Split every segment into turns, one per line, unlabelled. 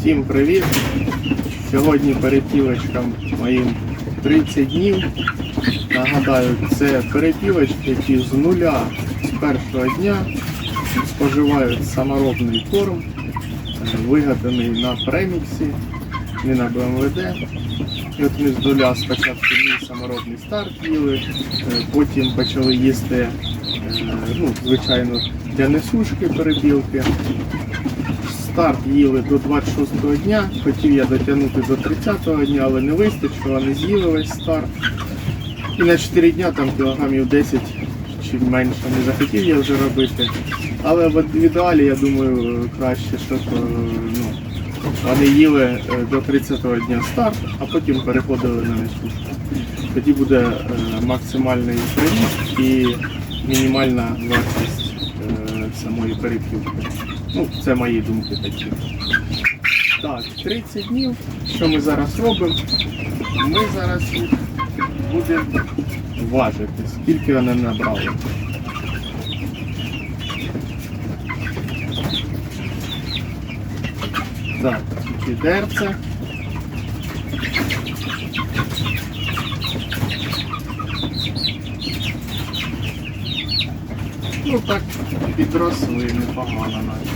Всім привіт! Сьогодні перепілочкам моїм 30 днів. Нагадаю, це перепілочки, які з нуля з першого дня споживають саморобний корм, е, вигаданий на преміксі, не на БМВД. І от ми з нуля спочатку мій саморобний старт їли, е, потім почали їсти, е, ну, звичайно, для несушки перепілки. Старт їли до 26-го дня, хотів я дотягнути до 30-го дня, але не вистачило, не з'їли весь старт. І на 4 дня там кілограмів 10 чи менше не захотів я вже робити. Але в ідеалі, я думаю, краще, щоб е, ну, вони їли е, до 30-го дня старт, а потім переходили на несушку. Тоді буде е, максимальний приріст і мінімальна вартість самої перепілки. Ну, це мої думки такі. Так, 30 днів. Що ми зараз робимо? Ми зараз будемо важити, скільки вони набрали. Так, відерце. Ну так, підросли непогано наче.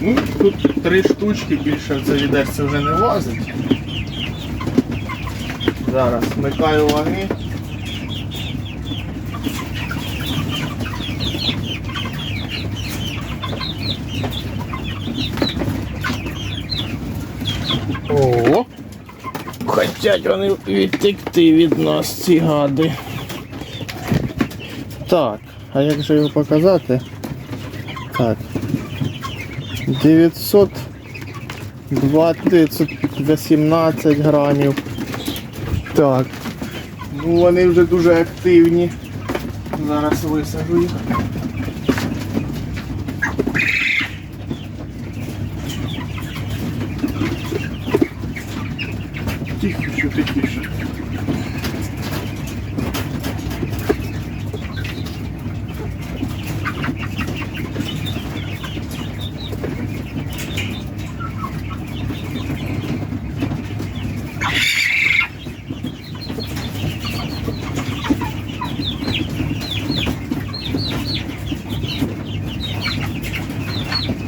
Ну тут три штучки, більше в це відерце вже не влазить. Зараз вмикаю ваги. Хотять вони відтекти від нас ці гади. Так, а як же його показати? Так. 900 918 грамів. Так. Ну вони вже дуже активні. Зараз висажу їх. Тихіше, тихіше.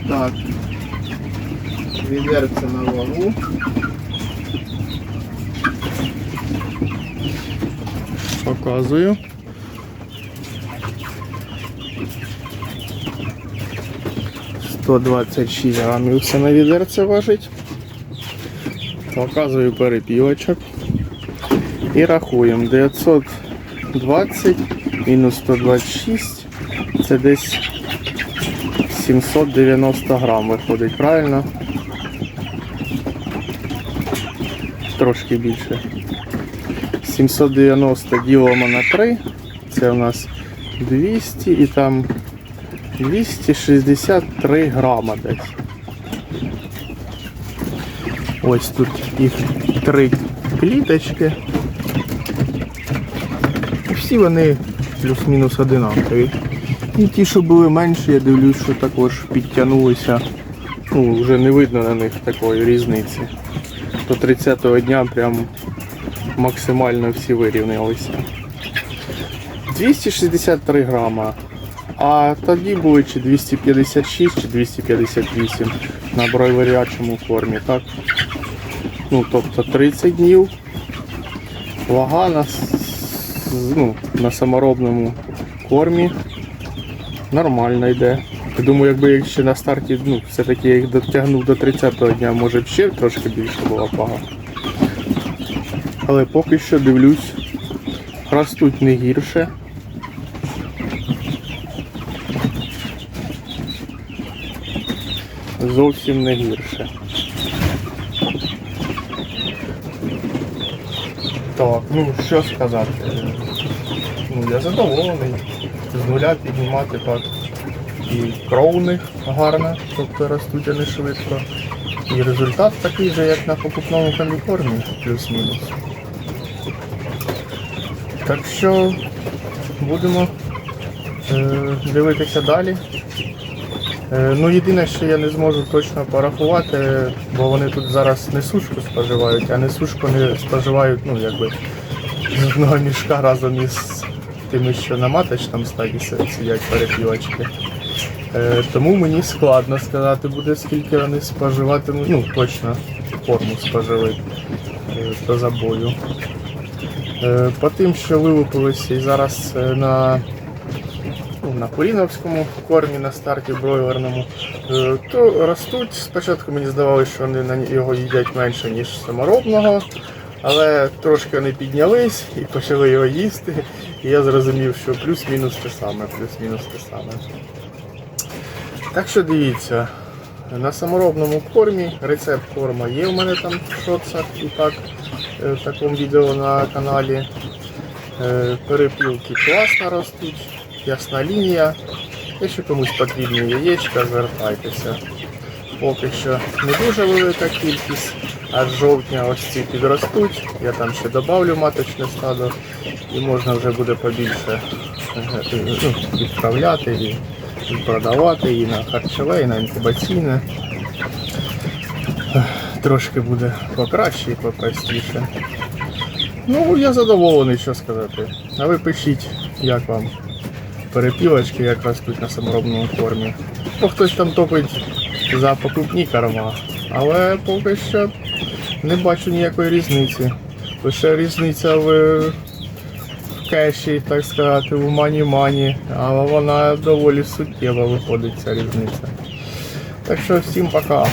Так. Відерце на Показую. Сто двадцять шість грамів це на відерце важить. Показую перепілочок. І рахуємо. 920 мінус 126. Це десь 790 грам виходить, правильно? Трошки більше. 790 ділимо на 3. Це у нас 200 і там 263 грама десь. Ось тут їх три кліточки. Всі вони плюс-мінус одинакові. І ті, що були менші, я дивлюсь, що також підтягнулися. Ну, вже не видно на них такої різниці. До 30-го дня прям максимально всі вирівнялися. 263 грама. А тоді були чи 256, чи 258 на бройлерячому формі, так? Ну, тобто 30 днів. Вага на, ну, на саморобному кормі нормально йде. Я думаю, якби я ще на старті, ну, все-таки я їх дотягнув до 30-го дня, може б ще трошки більше була вага. Але поки що дивлюсь, ростуть не гірше. Зовсім не гірше. Так, ну що сказати. Ну, я задоволений. З нуля піднімати так і кров у них гарна, тобто ростуть вони швидко. І результат такий же, як на покупному комбікормі, плюс-мінус. Так що будемо е, дивитися далі. Е, ну, єдине, що я не зможу точно порахувати, бо вони тут зараз не сушку споживають, а не сушку не споживають, ну, якби з одного мішка разом із тими, що на маточному стаді сидять перепілочки. Е, тому мені складно сказати буде, скільки вони споживатимуть, ну точно корму споживуть е, до забою. Е, по тим, що вилупилися і зараз е, на, ну, на Куріновському кормі на старті бройлерному, е, то ростуть. Спочатку мені здавалося, що вони на його їдять менше, ніж саморобного. Але трошки вони піднялись і почали його їсти. І я зрозумів, що плюс-мінус те саме, плюс-мінус те саме. Так що дивіться, на саморобному кормі рецепт корма є в мене там в шоцах і так в такому відео на каналі. Е, Перепілки класно ростуть, ясна лінія. Якщо комусь потрібні яєчка, звертайтеся. Поки що не дуже велика кількість, а з жовтня ось ці підростуть. Я там ще додавлю маточне стадо і можна вже буде побільше е, е, ну, відправляти і продавати і на харчове, і на інкубаційне. Трошки буде покраще і попростіше. Ну, я задоволений, що сказати. А ви пишіть, як вам перепілочки, як ростуть на саморобному кормі. Ну, хтось там топить за покупні корма, але поки що не бачу ніякої різниці. Лише різниця в кеші, так сказати, в мані-мані, але вона доволі суттєва виходить ця різниця. Так що всім пока.